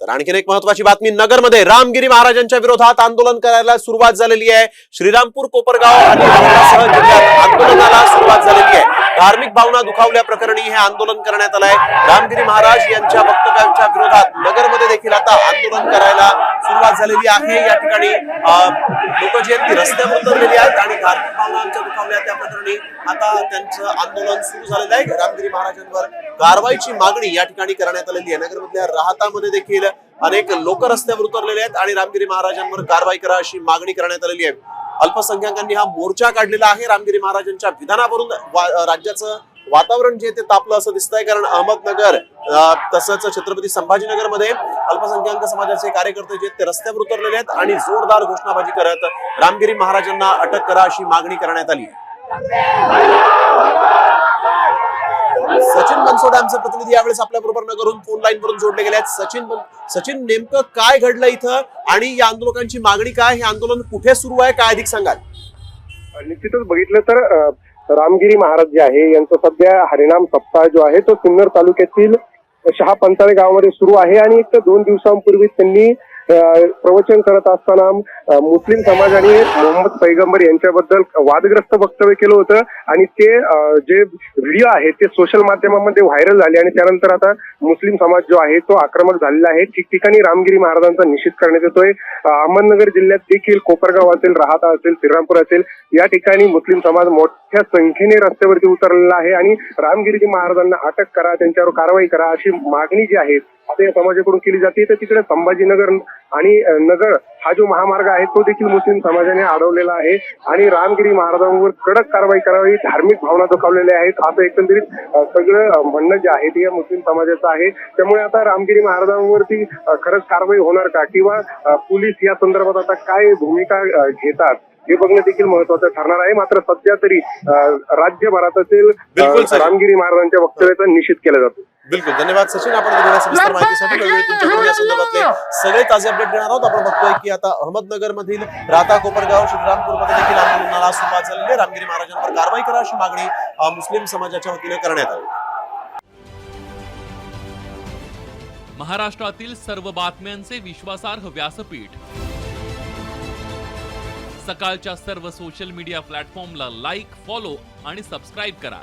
तर आणखीन एक महत्वाची बातमी नगरमध्ये रामगिरी महाराजांच्या विरोधात आंदोलन करायला सुरुवात झालेली आहे. श्रीरामपूर कोपरगाव आणि आंदोलनाला सुरुवात झालेली आहे. धार्मिक भावना दुखावल्या प्रकरणी हे आंदोलन करण्यात आलंय. रामगिरी महाराज यांच्या वक्तव्यांच्या विरोधात नगरमध्ये देखील आता आंदोलन करायला सुरुवात झालेली आहे. या ठिकाणी लोक जे आहेत ती रस्त्यावर उतरलेली आहेत आणि धार्मिक भावना आमच्या दुखावल्या त्या प्रकरणी आता त्यांचं आंदोलन सुरू झालेलं आहे. रामगिरी महाराजांवर कारवाईची मागणी या ठिकाणी करण्यात आलेली आहे. नगरमधल्या राहतामध्ये देखील अनेक लोक रस्त्यावर उतरलेले आहेत आणि रामगिरी महाराजांवर कारवाई करा अशी मागणी करण्यात आलेली आहे. अल्पसंख्याकांनी हा मोर्चा काढलेला आहे. रामगिरी महाराजांच्या विधानावरून राज्याचं वातावरण जे ते तापलं असं दिसतंय कारण अहमदनगर तसंच छत्रपती संभाजीनगरमध्ये अल्पसंख्याक समाजाचे कार्यकर्ते जे ते रस्त्यावर उतरलेले आहेत आणि जोरदार घोषणाबाजी करत रामगिरी महाराजांना अटक करा अशी मागणी करण्यात आली. सचिन बनसोडे आमचे प्रतिनिधी यावेळेस आपल्या बरोबर नगरून फोन लाईन वरून जोडले गेले आहेत. सचिन सचिन नेमकं काय घडलं इथं आणि या आंदोलकांची मागणी काय? हे आंदोलन कुठे सुरू आहे? काय अधिक सांगाल? निश्चितच बघितलं तर रामगिरी महाराज जे आहे यांचा सध्या हरिनाम सप्ताह जो आहे तो सिन्नर तालुक्यातील शहा पंचाळे गावामध्ये सुरू आहे आणि एक दोन दिवसांपूर्वी त्यांनी प्रवचन करत असताना मुस्लिम समाज आणि मोहम्मद पैगंबर यांच्याबद्दल वादग्रस्त वक्तव्य केलं होतं. आणि ते जे व्हिडिओ आहे ते सोशल माध्यमामध्ये व्हायरल झाले. आणि त्यानंतर आता मुस्लिम समाज जो आहे तो आक्रमक झालेला आहे. ठिकठिकाणी रामगिरी महाराजांचा निषेध करण्यात येतोय. अहमदनगर जिल्ह्यात देखील कोपरगाव असेल राहता असेल श्रीरामपूर असेल या ठिकाणी मुस्लिम समाज मोठ्या संख्येने रस्त्यावरती उतरलेला आहे. आणि रामगिरीजी महाराजांना अटक करा त्यांच्यावर कारवाई करा अशी मागणी जी आहे आता या समाजाकडून केली जाते. तर तिकडे संभाजीनगर आणि नगर हा जो महामार्ग आहे तो देखील मुस्लिम समाजाने अडवलेला आहे. आणि रामगिरी महाराजांवर कडक कारवाई करावी धार्मिक भावना दुखावलेल्या आहेत. असं एकंदरीत सगळं म्हणणं जे आहे ते या मुस्लिम समाजाचं आहे. त्यामुळे आता रामगिरी महाराजांवरती खरंच कारवाई होणार का? किंवा पोलीस या संदर्भात आता काय भूमिका घेतात? हे बघणं देखील महत्वाचं ठरणार आहे. मात्र सध्या तरी राज्यभरात असेल. रामगिरी महाराजांच्या वक्तव्याचा निषेध केला जातो. बिलकुल धन्यवाद सचिन. आपण सविस्तर माहितीसाठी संदर्भातले सगळे ताजे अपडेट घेणार आहोत. आपण बघतोय की आता अहमदनगर मधील राता कोपरगाव श्रीरामपूरमध्ये देखील आंदोलनाला सुरुवात झालेली आहे. रामगिरी महाराजांवर कारवाई करा अशी मागणी मुस्लिम समाजाच्या वतीने करण्यात आली. महाराष्ट्रातील सर्व बातम्यांचे विश्वासार्ह व्यासपीठ. सकाळच्या सर्व सोशल मीडिया प्लॅटफॉर्मला लाईक फॉलो आणि सबस्क्राईब करा.